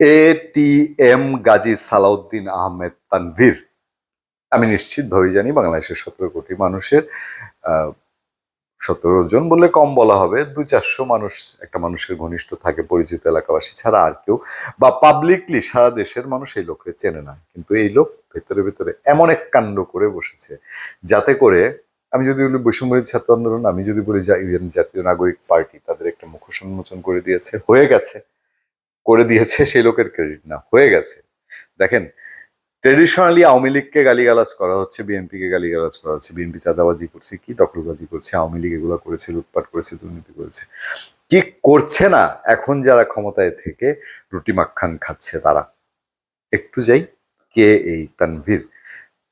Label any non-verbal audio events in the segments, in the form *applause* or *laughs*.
A T M Gazi Salauddin Ahmed Tanvir. আমি নিশ্চিতভাবেই জানি বাংলাদেশের সতেরো কোটি মানুষের সতেরো জন বললে কম বলা হবে, দু চারশো মানুষ, একটা মানুষের ঘনিষ্ঠ থাকে পরিচিত এলাকাবাসী ছাড়া আর কেউ, বা পাবলিকলি সারা দেশের মানুষ এই লোককে চেনে না। কিন্তু এই লোক ভেতরে ভেতরে এমন এক কাণ্ড করে বসেছে, যাতে করে আমি যদি বলি বৈষম্যের ছাত্র আন্দোলন, আমি যদি বলি যা ইউএন জাতীয় নাগরিক পার্টি, তাদের একটা মুখোশ উন্মোচন করে দিয়েছে, হয়ে গেছে। করে দিয়েছে, *laughs* সেই লোকের ক্রেডিট না, হয়ে গেছে। দেখেন ট্রেডিশনালি আওয়ামী লীগকে গালিগালাজ করা হচ্ছে, বিএনপিকে গালিগালাজ করা হচ্ছে, বিএনপি চাঁদাবাজি করছে, কি দখলবাজি করছে, আওয়ামী লীগ এগুলো করেছে, লুটপাট করেছে, দুর্নীতি করেছে। কি করছে না, এখন যারা ক্ষমতায় থেকে রুটি মাখান খাচ্ছে তারা? একটু যাই, কে এই তানভীর?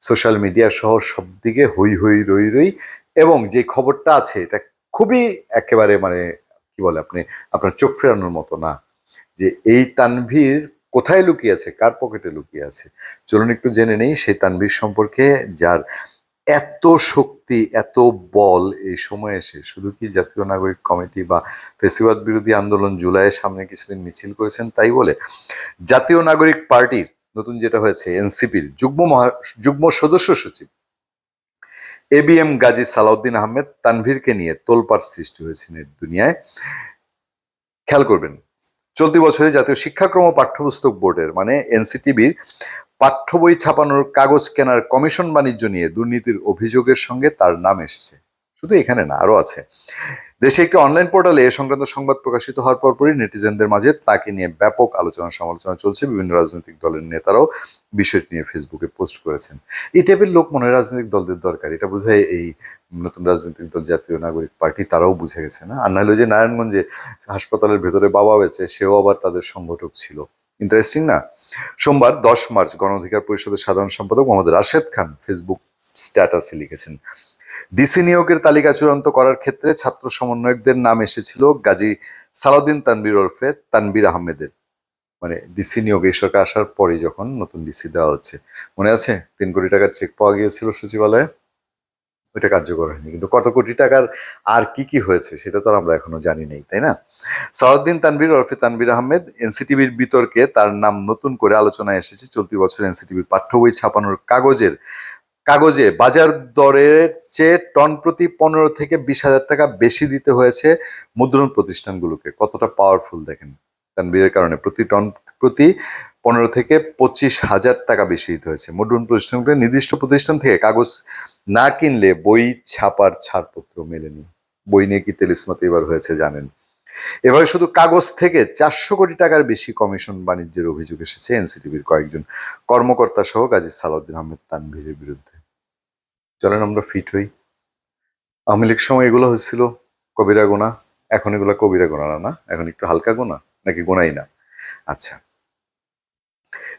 সোশ্যাল মিডিয়া সহ সব দিকে হই হই রই রই, এবং যে খবরটা আছে, এটা খুবই একেবারে মানে কি বলে আপনি, আপনার চোখ ফেরানোর মতো না। যে এই তানভীর কোথায় লুকিয়ে আছে, কার পকেটে লুকিয়ে আছে? চলুন একটু জেনে নেই সেই তানভীর সম্পর্কে, যার এত শক্তি, এত বল এই সময় এসে, শুধু কি জাতীয় নাগরিক কমিটি বা ফেসিবাদ বিরোধী আন্দোলন জুলাইয়ের সামনে কিছুদিন মিছিল করেছেন তাই বলে, জাতীয় নাগরিক পার্টির নতুন যেটা হয়েছে, এনসিপির যুগ্ম মহা, যুগ্ম সদস্য সচিব, A B M Gazi Salauddin Ahmed তানভীরকে নিয়ে তোলপাড় সৃষ্টি হয়েছে নেট দুনিয়ায়। খেয়াল করবেন চলতি বছরে জাতীয় শিক্ষাক্রম পাঠ্যপুস্তক বোর্ডের মানে এনসিটিভির পাঠ্য বই ছাপানোর কাগজ কেনার কমিশন বাণিজ্য নিয়ে দুর্নীতির অভিযোগের সঙ্গে তার নাম এসেছে। শুধু এখানে না, আরও আছে। দেশে একটি অনলাইন পোর্টালে এ সংক্রান্ত সংবাদ প্রকাশিত হওয়ার পরপরই নেটিজেনদের মাঝে তাকে নিয়ে ব্যাপক আলোচনা সমালোচনা চলছে। বিভিন্ন রাজনৈতিক দলের নেতারাও বিষয়টি নিয়ে ফেসবুকে পোস্ট করেছেন। এই টাইপের লোক মনে রাজনৈতিক দলদের দরকার। এটা বোঝায় এই নতুন রাজনৈতিক দল, জাতীয় নাগরিক পার্টি তারাও বুঝে গেছে না? আর নাহলে যে নারায়ণগঞ্জে হাসপাতালের ভেতরে বাবা বেঁচে, সেও আবার তাদের সংগঠক ছিল। ইন্টারেস্টিং না? সোমবার দশ মার্চ গণ অধিকার পরিষদের সাধারণ সম্পাদক মোহাম্মদ রাশেদ খান ফেসবুক স্ট্যাটাসে লিখেছেন ডিসি নিয়োগের তালিকা চূড়ান্ত করার ক্ষেত্রে ছাত্র সমন্বয়কদের নাম এসেছিল গাজী সালাউদ্দিন তানবির ওরফে তানবির আহমেদের। মানে ডিসি নিয়োগ এই সরকার আসার পরে যখন নতুন ডিসি দেওয়া হচ্ছে। মনে আছে? তিন কোটি টাকার চেক পাওয়া গিয়েছিল সচিবালয়ে? ওইটা কার্যকর হয়নি। কিন্তু কত কোটি টাকার আর কি কি হয়েছে সেটা তো আমরা এখনও জানি নেই, তাই না? সালাউদ্দিন তানবির ওরফে তানবির আহমেদ এনসিটিভির বিতর্কে তার নাম নতুন করে আলোচনায় এসেছে। চলতি বছর এনসিটিভির পাঠ্য বই ছাপানোর কাগজের কাগজে বাজার দরের চেয়ে টন প্রতি পনেরো থেকে বিশ হাজার টাকা বেশি দিতে হয়েছে মুদ্রণ প্রতিষ্ঠানগুলোকে। কতটা পাওয়ারফুল দেখেন? তানবীরের কারণে প্রতি টন প্রতি পনেরো থেকে পঁচিশ হাজার টাকা বেশি দিতে হয়েছে মুদ্রণ প্রতিষ্ঠানগুলো নির্দিষ্ট প্রতিষ্ঠান থেকে কাগজ না কিনলে বই ছাপার ছাড়পত্র মেলেনি। বই নিয়ে কি তেলিসমাতে এবার হয়েছে জানেন? এভাবে শুধু কাগজ থেকে চারশো কোটি টাকার বেশি কমিশন বাণিজ্যের অভিযোগ এসেছে এনসিটিভির কয়েকজন কর্মকর্তা সহ গাজী সালাউদ্দিন আহমেদ তানভীরের বিরুদ্ধে। চলেন আমরা ফিট হই। আওয়ামী লীগ সময় এগুলো হচ্ছিল কবিরা গোনা, এখন এগুলো কবিরা গোনা না, এখন একটু হালকা গোনা, নাকি গোনাই না? আচ্ছা।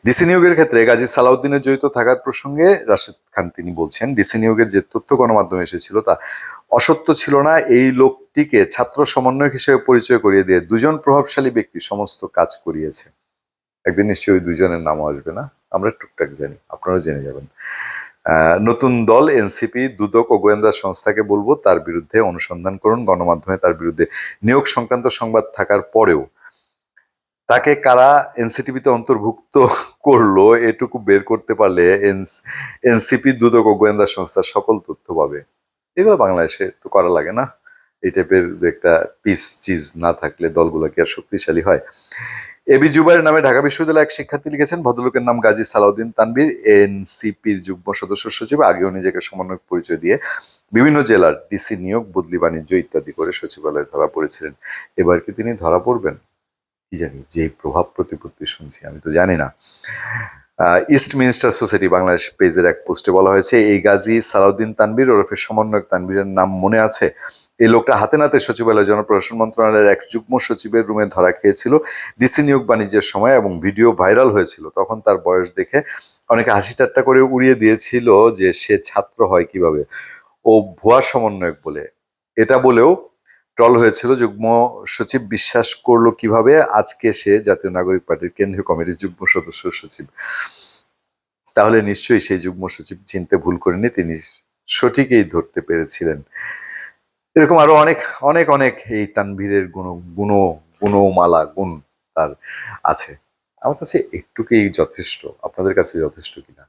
ডিসি নিয়োগের ক্ষেত্রে গাজী সালাউদ্দিনের জড়িত থাকার প্রসঙ্গে রাশেদ খান তিনি বলছেন, ডিসি নিয়োগের যে তথ্য গণমাধ্যমে এসেছিল তা অসত্য ছিল না, এই লোকটিকে ছাত্র সমন্বয়ক হিসেবে পরিচয় করিয়ে দিয়ে দুজন প্রভাবশালী ব্যক্তি সমস্ত কাজ করিয়েছে। একদিন নিশ্চয়ই ওই দুজনের নামও আসবে না? আমরা টুকটাক জানি, আপনারাও জেনে যাবেন। নতুন দল, এনসিপি, দুদক ও গোয়েন্দা সংস্থাকে বলব, তার বিরুদ্ধে অনুসন্ধান করুন। গণমাধ্যমে তার বিরুদ্ধে নিয়োগ সংক্রান্ত সংবাদ থাকার পরেও তাকে কারা এনসিটিভিতে অন্তর্ভুক্ত *laughs* করল, এটুকু বের করতে পারলে এনসিপি, দুদক ও গোয়েন্দা সংস্থার সকল তথ্য পাবে। এগুলো বাংলাদেশে তো করা লাগে না। এই টাইপের একটা পিস চিজ না থাকলে দলগুলো কি আর শক্তিশালী হয়? এবি জুবাইর নামে ঢাকা বিশ্ববিদ্যালয়ের এক শিক্ষার্থী লিখেছেন, ভদ্রলোকের নাম গাজী সালাউদ্দিন তানবির এনসিপির যুগ্ম সদস্য সচিব, আগেও নিজেকে সমন্বয় পরিচয় দিয়ে বিভিন্ন জেলার ডিসি নিয়োগ, বদলি বাণিজ্য ইত্যাদি করে সচিবালয়ে ধরা পড়েছিলেন। এবার কি তিনি ধরা পড়বেন? কি জানি যে প্রভাব প্রতিপত্তি শুনছি, আমি তো জানি না। ইস্ট মিনিস্টার সোসাইটি বাংলাদেশ পেজের এক পোস্টে বলা হয়েছে, এই গাজী সালাউদ্দিন তানবীর ওরফে সমন্বয়ক তানবীরের নাম মনে আছে। এই লোকটা হাতে নাতে সচিবালয় জনপ্রশাসন মন্ত্রণালয়ের এক যুগ্ম সচিবের রুমে ধরা খেয়েছিল। ডিসি নিয়োগ বাণিজ্যের সময় এবং ভিডিও ভাইরাল হয়েছিল। তখন তার বয়স দেখে অনেকে হাসি ঠাট্টা করে উড়িয়ে দিয়েছিল যে সে ছাত্র হয় কীভাবে। ও ভুয়া সমন্বয়ক বলে। এটা বলেও ট্রল হয়েছিল, যুগ্ম সচিব বিশ্বাস করল কীভাবে? আজকে সে জাতীয় নাগরিক পার্টির কেন্দ্রীয় কমিটির যুগ্ম সদস্য সচিব। তাহলে নিশ্চয়ই সেই যুগ্ম সচিব চিনতে ভুল করেনি, তিনি সঠিকই ধরতে পেরেছিলেন। এরকম আরও অনেক অনেক অনেক এই তানভীরের গুণ গুণ, গুণমালা, গুণ তার আছে। আমার কাছে একটুকুই যথেষ্ট, আপনাদের কাছে যথেষ্ট কিনা,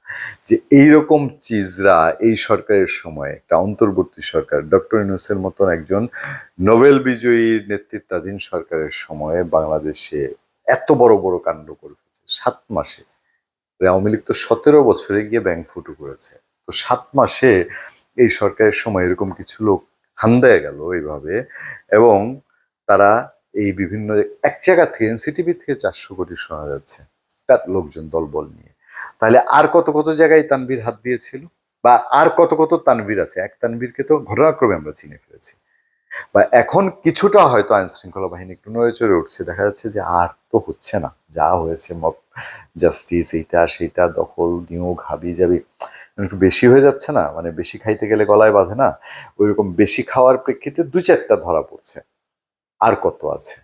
যে এইরকম চিজরা এই সরকারের সময়, একটা অন্তর্বর্তী সরকার, ডক্টর ইউনুসের মতন একজন নোবেল বিজয়ীর নেতৃত্বাধীন সরকারের সময়ে বাংলাদেশে এত বড় বড় কাণ্ড করে ফেলেছে। সাত মাসে। আওয়ামী লীগ তো সতেরো বছরে গিয়ে ব্যাংক ফুটু করেছে। তো সাত মাসে এই সরকারের সময় এরকম কিছু লোক হান্দায় গেল এইভাবে এবং তারা এই বিভিন্ন এক জায়গা থেকে এনসিটিভি থেকে চারশো কোটি শোনা যাচ্ছে। তার লোকজন দলবল নিয়ে। তাহলে আর কত কত জায়গায় তানভীর হাত দিয়েছিল? বা আর কত কত তানভীর আছে? এক তানভীরকে তো ঘটনাক্রমে আমরা চিনে ফেলেছি। বা এখন কিছুটা হয়তো আইন শৃঙ্খলা বাহিনী একটু নড়ে চড়ে উঠছে। দেখা যাচ্ছে যে আর তো হচ্ছে না। যা হয়েছে, মব, জাস্টিস, এইটা, সেইটা, দখল, নিয়োগ, হাবি যাবি একটু বেশি হয়ে যাচ্ছে না? মানে বেশি খাইতে গেলে গলায় বাঁধে না? ওইরকম বেশি খাওয়ার প্রেক্ষিতে দু চারটা ধরা পড়ছে। আর কত আছে?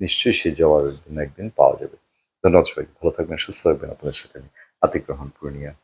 নিশ্চয়ই সেই জবাবের জন্য একদিন পাওয়া যাবে। ধন্যবাদ সবাই ভালো থাকবেন, সুস্থ থাকবেন। আপনাদের সাথে আতিক রহমান পূর্ণিয়া।